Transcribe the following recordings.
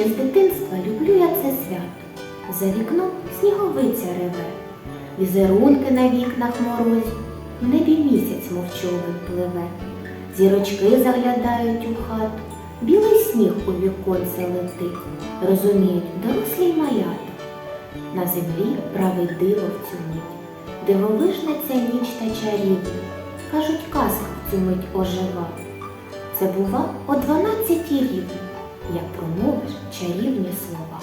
Ще з дитинства люблю я це свято. За вікном сніговиця реве, візерунки на вікнах морозі, в небі місяць мовчовий пливе, зірочки заглядають у хату, білий сніг у віконце летить, розуміють дорослі й малята. На землі править диво в цю мить, дивовижна ця ніч та чарівна, кажуть, казка в цю мить ожива. Це бува о дванадцятій рівні як промовиш чарівні слова.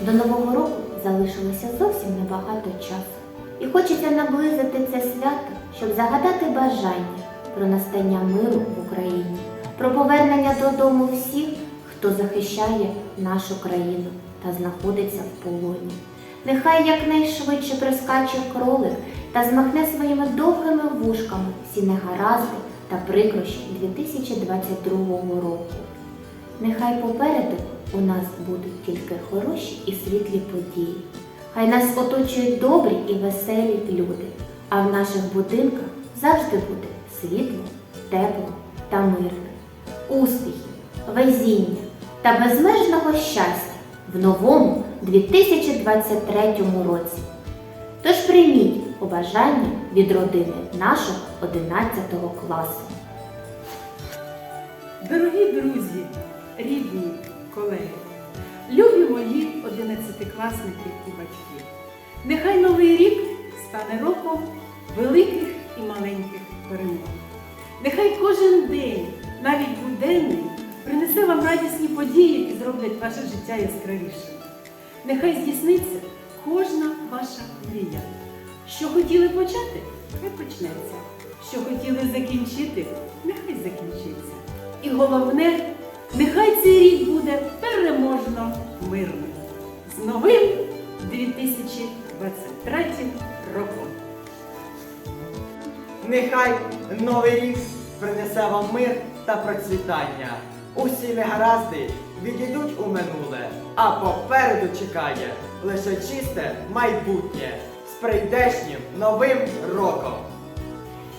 До Нового року залишилося зовсім небагато часу. І хочеться наблизити це свято, щоб загадати бажання про настання миру в Україні, про повернення додому всіх, хто захищає нашу країну та знаходиться в полоні. Нехай якнайшвидше прискаче кролик та змахне своїми довгими вушками всі негаразди та прикрощі 2022 року. Нехай попереду у нас будуть тільки хороші і світлі події. Хай нас оточують добрі і веселі люди, а в наших будинках завжди буде світло, тепло та мирне, успіхів, везіння та безмежного щастя в новому 2023 році. Тож прийміть побажання від родини нашого 11 класу. Дорогі друзі, рідні колеги, любі мої одинадцятикласники і батьки. Нехай новий рік стане роком великих і маленьких перемог. Нехай кожен день, навіть буденний, принесе вам радісні події, які зроблять ваше життя яскравішим. Нехай здійсниться кожна ваша мрія. Що хотіли почати, хай почнеться. Що хотіли закінчити, нехай закінчиться. І головне, нехай цей рік буде переможно мирним. З новим 2023 роком. Нехай новий рік принесе вам мир та процвітання. Усі негаразди відійдуть у минуле, а попереду чекає лише чисте майбутнє з прийдешнім новим роком.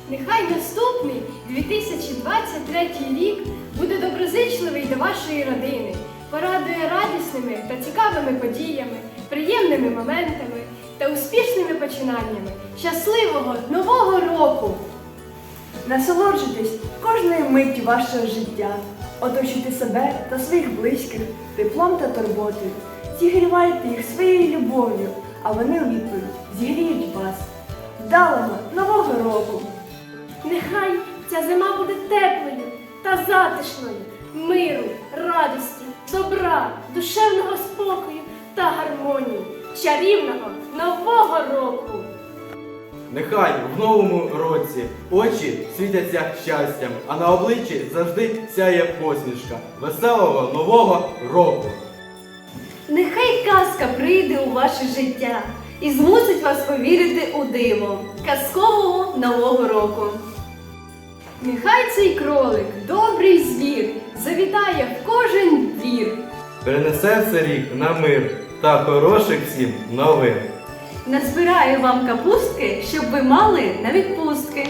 Нехай наступний 2023 рік буде доброзичливий до вашої родини, порадує радісними та цікавими подіями, приємними моментами та успішними починаннями. Щасливого нового року! Насолоджуйтесь кожною миттю вашого життя, оточуйте себе та своїх близьких теплом та турботою, зігрівайте їх своєю любов'ю, а вони у відповідь зігріють вас. Вдалого Нового року! Ця зима буде теплою та затишною, миру, радості, добра, душевного спокою та гармонії, чарівного нового року! Нехай в новому році очі світяться щастям, а на обличчі завжди сяє посмішка веселого нового року. Нехай казка прийде у ваше життя і змусить вас повірити у диво казкового нового року. Нехай цей кролик, добрий звір, завітає в кожен двір. Перенесе це рік на мир та хороших всім новин. Назбираю вам капустки, щоб ви мали на відпустки.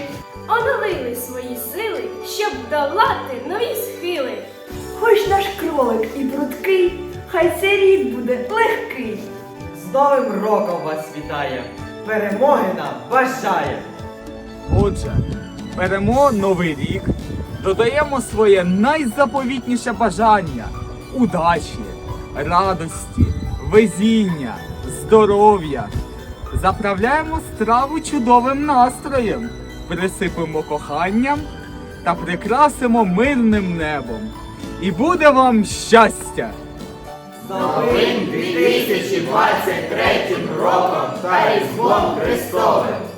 Оновили свої сили, щоб долати нові схили. Хоч наш кролик і прудкий, хай цей рік буде легкий. З Новим роком вас вітає! Перемоги нам бажає! Отже, беремо новий рік, додаємо своє найзаповітніше бажання удачі, радості, везіння, здоров'я. Заправляємо страву чудовим настроєм, присипемо коханням та прикрасимо мирним небом. І буде вам щастя! Новим 2023 роком та Різдвом Христовим!